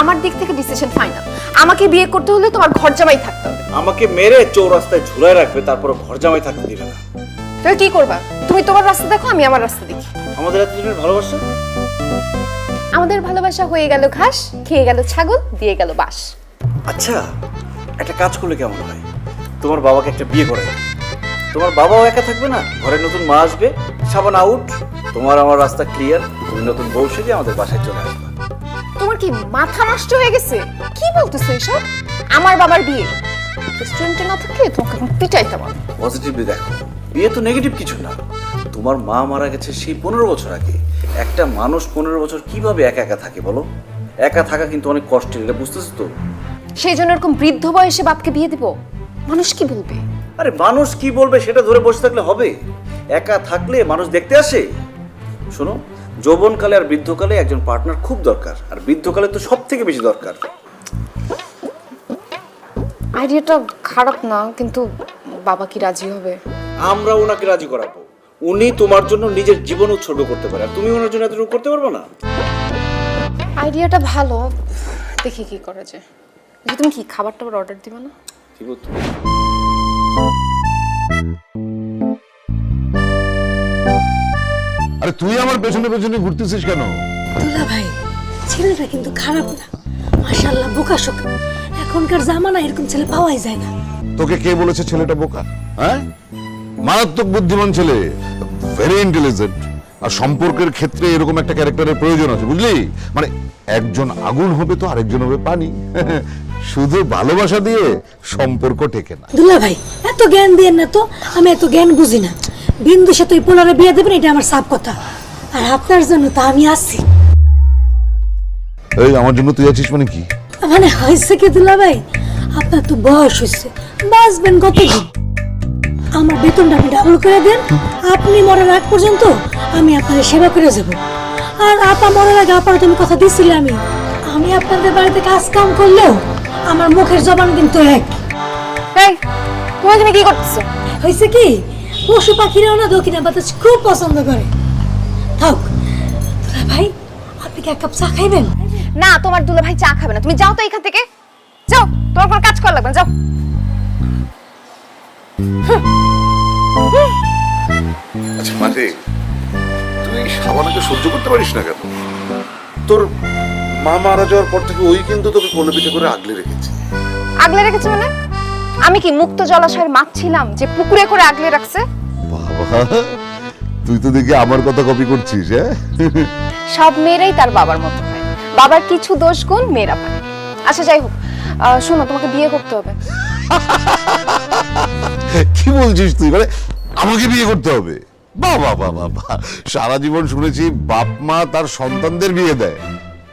আমার দিক থেকে ডিসিশন ফাইনাল আমাকে বিয়ে করতে হলে তোমার ঘর জামাই থাকতে হবে। আমাকে মেরে চৌরাস্তায় ঝুলায় রাখবে তারপর ঘর জামাই থাকতে দিবে না। তুমি কি করবা? তুমি তোমার রাস্তা দেখো আমি আমার রাস্তা দেখি। আমাদের এতদিনের ভালোবাসা? আমাদের ভালোবাসা হয়ে গেল ঘাস খেয়ে গেল ছাগল দিয়ে গেল বাস আচ্ছা একটা কাজ করলে কেমন হয়? তোমার বাবাকে একটা বিয়ে করে তোমার বাবাও একা থাকবে না? ঘরে নতুন মা আসবে সাবান আউট তোমার আমার রাস্তা ক্লিয়ার তুমি নতুন বউ সেজে আমাদের বাসায় চলে আসবে। তোমার কি মাথা নষ্ট হয়ে গেছে? কি বলতেছো এসব? আমার বাবার বিয়ে। রেস্টুরেন্টে না থাকলে তোমাকে এখন পিটাইতাম আমি। পজিটিভলি দেখো বিয়ে তো নেগেটিভ কিছু না। তোমার মা মারা গেছে সেই পনেরো বছর আগে। একটা মানুষ পনেরো বছর কীভাবে একা একা থাকে বলো? একা থাকা কিন্তু অনেক কষ্টের এটা বুঝতেছো তো? সেই জন্য এরকম বৃদ্ধ বয়সে বাপকে বিয়ে দিব। মানুষ কি বলবে? আরে মানুষ কি বলবে সেটা ধরে বসে থাকলে হবে। একা থাকলে মানুষ দেখতে আসে। শোনো যৌবনকালে আর বৃদ্ধকালে একজন পার্টনার খুব দরকার। আর বৃদ্ধকালে তো সব থেকে বেশি দরকার। আইডিয়াটা খারাপ না কিন্তু বাবা কি রাজি হবে? আমরা ওনাকে রাজি করাবো। উনি তোমার জন্য নিজের জীবন উৎসর্গ করতে পারে। আর তুমি ওনার জন্য এতটুকু করতে পারবে না? আইডিয়াটা ভালো। দেখি কি করা যায়। আচ্ছা, তুমি কি খাবার টাবার অর্ডার দিবে না? কি বলতো আরে তুই আমার পেছনে পেছনে ঘুরতেছিস কেন? দুলা ভাই ছেলেটা কিন্তু খারাপ না। মাশাল্লাহ বোকা শোকা। এখনকার জামানা এরকম ছেলে পাওয়াই যায় না। তোকে কে বলেছে ছেলেটা বোকা? হ্যাঁ? মারাত্মক বুদ্ধিমান ছেলে ভেরি ইন্টেলিজেন্ট আর সম্পর্কের ক্ষেত্রে এরকম একটা ক্যারেক্টারের প্রয়োজন আছে বুঝলি? মানে একজন আগুন হবে তো আরেকজন হবে পানি। শুধু ভালোবাসা দিয়ে সম্পর্ক টেকে না। দুলা ভাই এত জ্ঞান দিয়ে না তো আমি এত জ্ঞান বুঝি না। বিন্দু সাথে ওই পোলারে বিয়ে দেবেন এটা আমার সাপ কথা। আর আপনার জন্য তা আমি আসছি এই আমার জন্য তুই আছিস মানে কি? মানে হয়েছে কি দুলা ভাই আপনার তো বয়স হয়েছে। বাঁচবেন কতদিন? আমার বেতনটা আপনি ডাবল করে দেন। আপনি মরার আগ পর্যন্ত আমি আপনার সেবা করে যাব। আর আপা মরার আগে আপার তুমি কথা দিছিলে আমি। আমি আপনাদের বাড়িতে কাজ কাম করলেও আমার মুখের জবান কিন্তু এক। এই তুমি এখানে কি করতেছো? হয়েছে কি? পশু পাখিরাও না দক্ষিণা বাতাস খুব পছন্দ করে। থাক দুলা ভাই আপনি কি এক কাপ চা খাইবেন? না তোমার দুলা ভাই চা খাবে না। তুমি যাও তো এখান থেকে। যাও তোমার কোনো কাজ করা লাগবে যাও। আচ্ছা মানে তুই সাবানাকে সহ্য করতে পারিস না কেন? তোর মা মারা যাওয়ার পর থেকে ওই কিন্তু তোকে কোলে পিঠে করে আগলে রেখেছে। আগলে রেখেছে মানে? আমি কি মুক্ত জলাশয়ের মাছ ছিলাম যে পুকুরে করে আগলে রাখছে? বাবা তুই তো দেখি আমার কথা কপি করছিস হ্যাঁ? সব মেয়েরাই তার বাবার মতো হয়। বাবার কিছু দোষ গুণ মেয়েরা পায়। আচ্ছা যাই হোক আহ, শোনো তোমাকে বিয়ে করতে হবে। কি বলছিস তুই? মানে আমাকে বিয়ে করতে হবে? বাবা বাবা বা সারা জীবন শুনেছি বাপ মা তার সন্তানদের বিয়ে দেয়।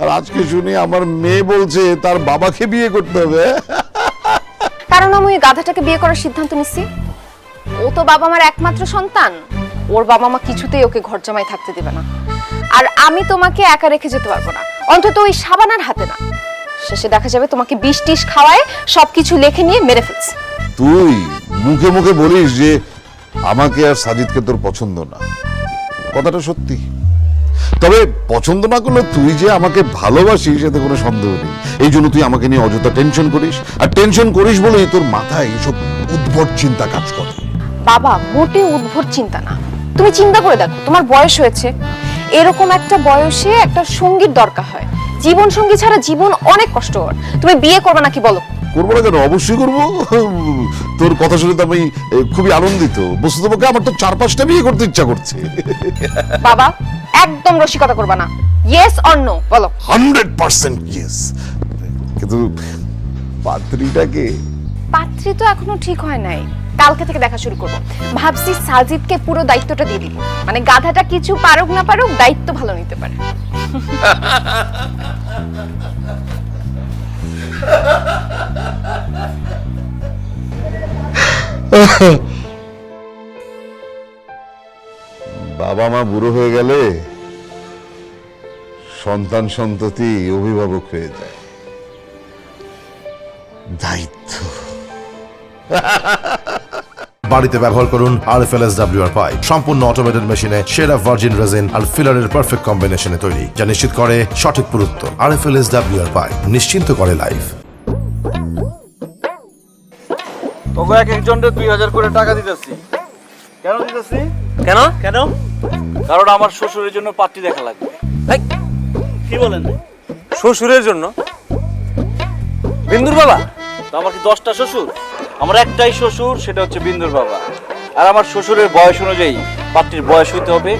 আর আজকে শুনি আমার মেয়ে বলছে তার বাবাকে বিয়ে করতে হবে কারণ আমি ওই গাধাটাকে বিয়ে করার সিদ্ধান্ত নিচ্ছি। ও তো বাবা মার একমাত্র সন্তান। ওর বাবা মা কিছুতেই ওকে ঘর জামাই থাকতে দেবে না। আর আমি তোমাকে একা রেখে যেতে পারব না। অন্তত ওই সাবানার হাতে না। শেষে দেখা যাবে তোমাকে বিষ টিস খাওয়ায় সবকিছু লেখে নিয়ে মেরে ফেলছে। তুই মুখে মুখে বলিস যে আমাকে আর সাজিদকে তোর পছন্দ না। কথাটা সত্যি। তবে পছন্দ না করলে তুই যে আমাকে ভালোবাসিস এতে কোনো সন্দেহ নেই। এই জন্য তুই আমাকে নিয়ে অযথা টেনশন করিস। আর টেনশন করিস বলেই তোর মাথায় এইসব উদ্ভট চিন্তা কাজ করে। বাবা মোটে উদ্ভট চিন্তা না। তুমি চিন্তা করে দেখো তোমার বয়স হয়েছে। এরকম একটা বয়সে একটা সঙ্গীর দরকার হয়। জীবন সঙ্গী ছাড়া জীবন অনেক কষ্টকর। তুমি বিয়ে করবে নাকি বলো? করব না কেন? অবশ্যই করব। তোর কথা শুনে তো আমি খুবই আনন্দিত। বস্তুতপক্ষে আমার তো চার পাঁচটা বিয়ে করতে ইচ্ছা করছে। বাবা একদম রসিকতা করবে না। ইয়েস অর নো বলো। হান্ড্রেড পার্সেন্ট ইয়েস কিন্তু পাত্রীটাকে পাত্রী তো এখনও ঠিক হয় নাই। কালকে থেকে দেখা শুরু করব। ভাবছি সাজিদকে পুরো দায়িত্বটা দিয়ে দিব। মানে গাধাটা কিছু পারুক না পারুক, দায়িত্ব ভালো নিতে পারে। বাবা মা বুড়ো হয়ে গেলে সন্তান সন্ততি অভিভাবক হয়ে যায়। দায়িত্ব। বাড়িতে ব্যবহার করুন R F L S W R pipe সম্পূর্ণ অটোমেটেড মেশিনে সেরা ভার্জিন রেজিন আর ফিলারের পারফেক্ট কম্বিনেশনে তৈরি যা নিশ্চিত করে সঠিক পুরুত্ব। R F L S W R pipe নিশ্চিন্ত করে লাইফ তোকে এক একজনকে দুই হাজার করে টাকা দিতেছি। কেন দিতেছি? কেন? কেন? কারণ আমার শ্বশুরের জন্য পাত্রী দেখা লাগবে। কি বলেন? শ্বশুরের জন্য? বিন্দুর বাবা? তো আমার কি দশটা শ্বশুর? আমার একটাই শ্বশুর সেটা হচ্ছে বিন্দুর বাবা। আর আমার শ্বশুরের বয়স অনুযায়ী পাত্রীর বয়স হইতে হবে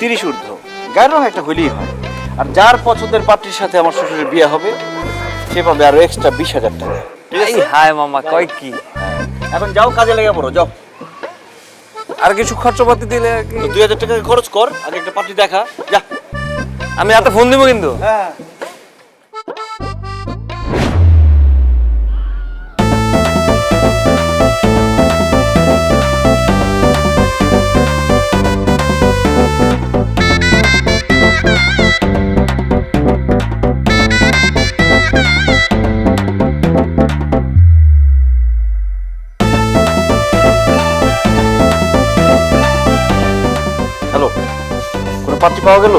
তিরিশ ঊর্ধ্ব। গায়ের রং একটা হইলেই হয়। আর যার পছন্দের পাত্রীর সাথে আমার শ্বশুরের বিয়ে হবে সে পাবে আরও এক্সট্রা বিশ হাজার টাকা। এই হায় মামা কয় কি? এখন যাও কাজে লেগে পড়ো যাও। আর কিছু খরচপাতি দিলে দুই হাজার টাকা খরচ কর আগে একটা পাত্রী দেখা। যা। আমি রাতে ফোন দিব কিন্তু? হ্যাঁ। পাত্রী পাওয়া গেল?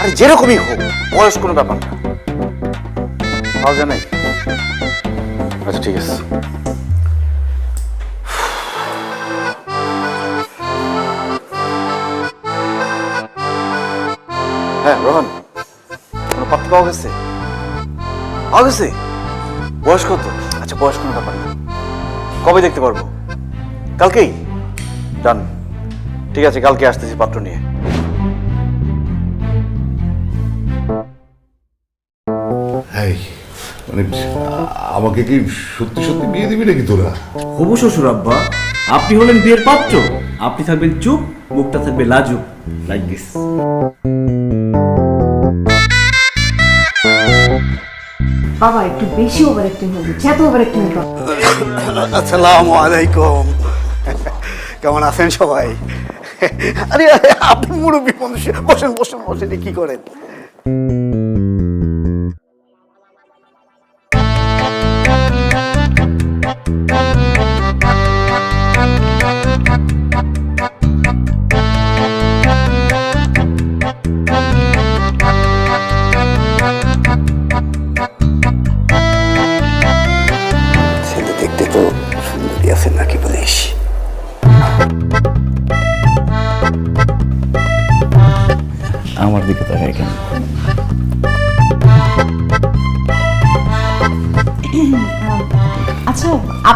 আরে যেরকমই হোক, বয়স কোনো ব্যাপার না। পাওয়া যায় নাই? আচ্ছা ঠিক আছে। হ্যাঁ রোহন, কোনো পাত্রী পাওয়া গেছে? পাওয়া গেছে? বয়স কত? আচ্ছা বয়স কোনো ব্যাপার না। কবে দেখতে পারব? কালকেই? ডান ঠিক আছে, কালকে আসতেছি পাত্র নিয়ে। মানে আমাকে কি সত্যি সত্যি বিয়ে দিবি নাকি তোরা? হবু শ্বশুর আব্বা। আপনি হলেন বিয়ের পাত্র। আপনি থাকবেন চুপ মুখটা থাকবে লাজুক লাইক দিস বাবা একটু বেশি ওভার অ্যাক্টিং হয়ে এত ওভার অ্যাক্টিং আসসালামু আলাইকুম। কেমন আছেন সবাই? আরে আরে, আপনি মুরব্বী মানুষ। বসেন বসেন বসেন কি করেন।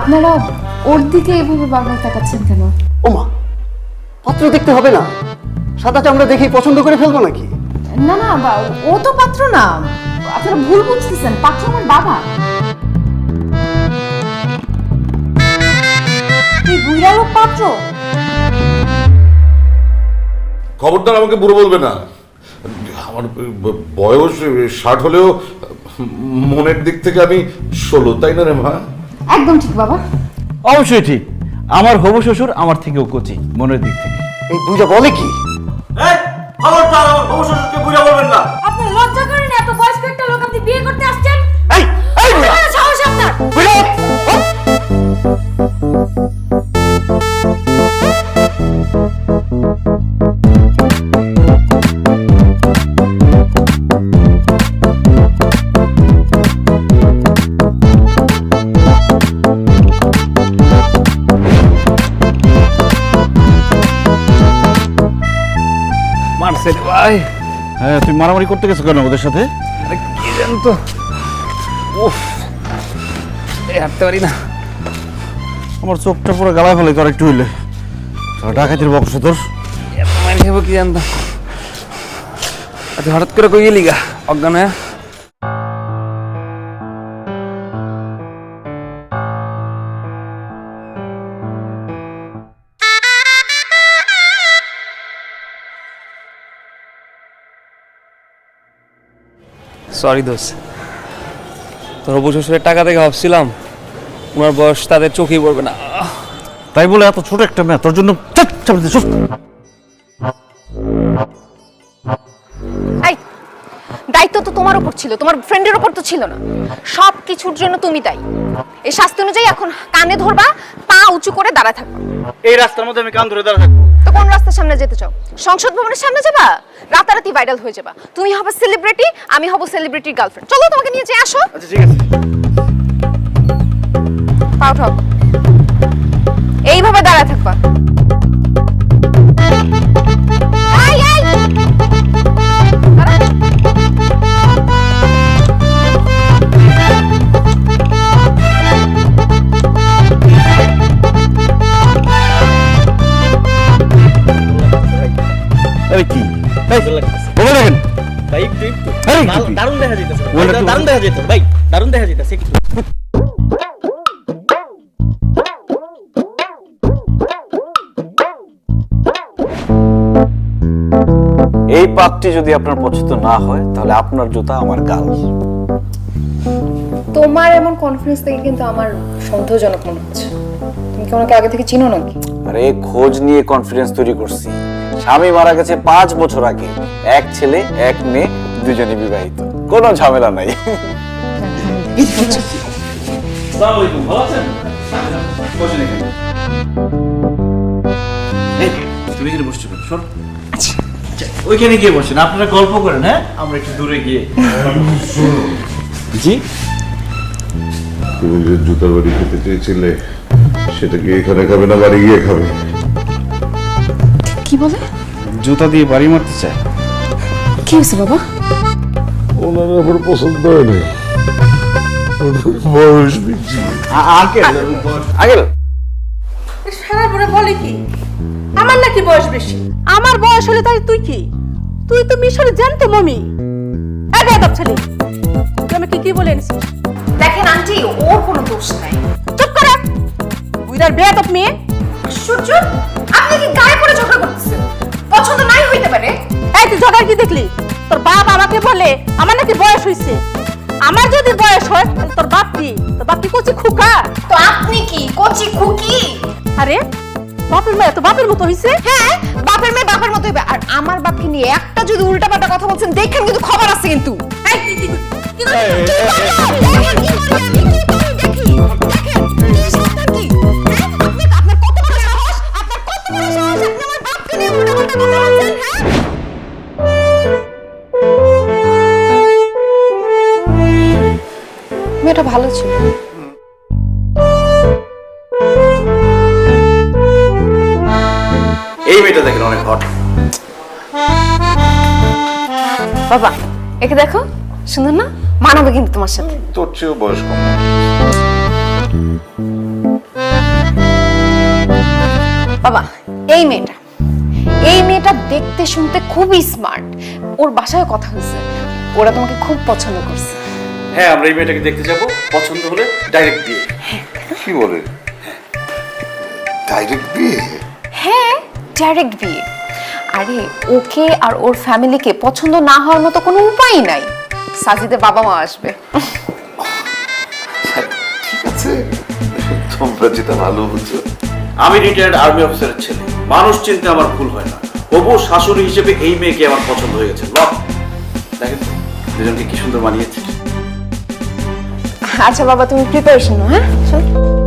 আপনারা ওর দিকে এভাবে বারবার তাকাচ্ছেন কেন? ওমা পাত্র দেখতে হবে না। সাদা চামড়া দেখি পছন্দ করে ফেলব নাকি? না না বা- ও তো পাত্র না। আপনারা ভুল বুঝতেছেন পাত্র আমার বাবা। এই বুড়া লোক পাত্র? খবরদার আমাকে বুড়ো বলবে না। আমার বয়স ষাট হলেও মনের দিক থেকে আমি ষোলো তাই না রে মা? একদম ঠিক বাবা। অবশ্যই ঠিক। আমার হবু শ্বশুর আমার থেকেও কচি মনের দিক থেকে। এই বুঝা বলে কি? খবরদার আমার হবু শ্বশুরকে বুঝা বলবেন না। আপনি লজ্জা করেন এত বয়স্ক একটা লোক আপনি বিয়ে করতে আসছেন? রে ভাই। হ্যাঁ তুই মারামারি করতে গেছো কেন ওদের সাথে? আরে কি জান তো? উফ এই হাঁটতে পারি না। আমার চোখটা পুরো গালা ফেলে তোর একটু হইলে। ডাকাতির বক্স তোর। এত মাইন খাব কি জানতাম আচ্ছা হঠাৎ করে কই গেলি গা? অজ্ঞান হয়ে? সরি দোষ তোর হবু শ্বশুরের টাকা থেকে ভাবছিলাম ওনার বয়স তাদের চোখেই পড়বে না। তাই বলে এত ছোট একটা মেয়ে তোর জন্য চাপ চাপ দিতে চুপ। এই দায়িত্ব তো তোমার উপর ছিল তোমার ফ্রেন্ডের উপর তো ছিল না। সব কিছুর জন্য তুমি তাই এই শাস্তি অনুযায়ী এখন কানে ধরবা পা উঁচু করে দাঁড়া থাকবা। এই রাস্তার মধ্যে আমি কান ধরে দাঁড়া থাকব। তো কোন রাস্তার সামনে যেতে চাও? সংসদ ভবনের সামনে যাবা? রাতারাতি ভাইরাল হয়ে যাবা। তুমি হবে সেলিব্রিটি আমি হব সেলিব্রিটির গার্লফ্রেন্ড চলো তোমাকে নিয়ে যেয়ে আসো। আচ্ছা ঠিক আছে। পা দারুণ ভাই দারুণ দেখা যাইতেছে একটু। এই পাতটি যদি আপনার পছন্দ না হয় তাহলে আপনার জুতা আমার গাল। তোমার এমন কনফিডেন্স থেকে কিন্তু আমার সন্দেহজনক মনে হচ্ছে। তুমি কি ওনাকে আগে থেকে চিনো নাকি? আরে খোঁজ নিয়ে কনফিডেন্স তৈরি করছি। স্বামী মারা গেছে পাঁচ বছর আগে। এক ছেলে এক মেয়ে দুজনে বিবাহিত। কোনো ঝামেলা নাই তুমি এখানে বসছো শোন ওইখানে গিয়ে বসেন আপনারা গল্প করেন হ্যাঁ আমরা একটু দূরে গিয়ে জি তুমি যে জুতা বাড়ি খেতে চেয়েছিলে সেটা কি এখানে খাবে না বাড়ি গিয়ে খাবে কি বলে জুতা দিয়ে বাড়ি মারতে চায় কি হয়েছে বাবা ওনার আমার পছন্দ হয় নাই বয়স বেশি। আঙ্কেল আগেল সারা পরে বলে কি? আমার নাকি বয়স বেশি। আমার বয়স হলে তাই তুই কি? তুই তো মিশরে জানতো মমি। এক আদব ছেলে। তুই আমাকে কি বলে এনেছিস? দেখেন আন্টি ওর কোনো দোষ নাই। চুপ করে। বুইদার বেয়াদব মেয়ে। আশ্চর্য আপনি কি গায়ে পড়ে ঝগড়া করতেছেন? পছন্দ নাই হইতে পারে। এই তুই ঝগড়া কি দেখলি? তোর বাপ আমাকে বলে আমার নাকি বয়স হয়েছে আমার যদি বয়স হয় তাহলে তোর বাপ কি তোর বাপ কি করছে খুকা তো আপনি কি কচি খুকি আরে বাপের মেয়ে তো বাপের মতো হয়েছে হ্যাঁ বাপের মেয়ে বাপের মতো হইবে আর আমার বাপকে নিয়ে একটা যদি উল্টাপাল্টা কথা বলছেন দেখেন কিন্তু খবর আছে কিন্তু এই, কি- কি- কি- কি করছিস? দেখেন কি করি আমি, কি করি দেখো সুন্দর না? মানাবে কিন্তু তোমার সাথে। তোর চেয়েও বয়স কম। বাবা এই মেয়েটা এই মেয়েটা দেখতে শুনতে খুবই স্মার্ট ওর বাসায় কথা হয়েছে। ওরা তোমাকে খুব পছন্দ করছে। হ্যাঁ আমরা এই মেয়েটাকে দেখতে যাব। পছন্দ হলে ডাইরেক্ট বিয়ে। কি বলে? ডাইরেক্ট বিয়ে? হ্যাঁ ডাইরেক্ট বিয়ে। আরে ওকে আর ওর ফ্যামিলিকে পছন্দ না হওয়ার মতো কোনো উপায় নাই। সাজিদের বাবা মা আসবে ঠিক আছে। তোমরা যেটা ভালো বুঝছ। আমি রিটায়ার্ড আর্মি অফিসারের ছেলে। মানুষ চিনতে আমার ভুল হয় না। তবু শাশুড়ি হিসেবে এই মেয়েকে আমার পছন্দ হয়ে গেছে। লক। দেখেন দুজনকে কি সুন্দর মানিয়েছে। আচ্ছা বাবা তুমি প্রিপারেশন হ্যাঁ? চলো।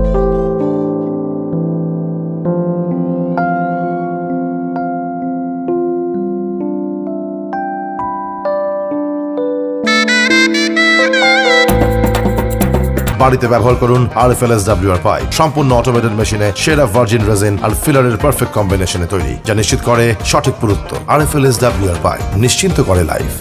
বাড়িতে ব্যবহার করুন R F L S W R pipe. সম্পূর্ণ অটোমেটেড মেশিনে সেরা ভার্জিন রেজিন আর ফিলারের পারফেক্ট কম্বিনেশনে তৈরি, যা নিশ্চিত করে সঠিক পুরুত্ব। R F L S W R pipe, নিশ্চিন্ত করে লাইফ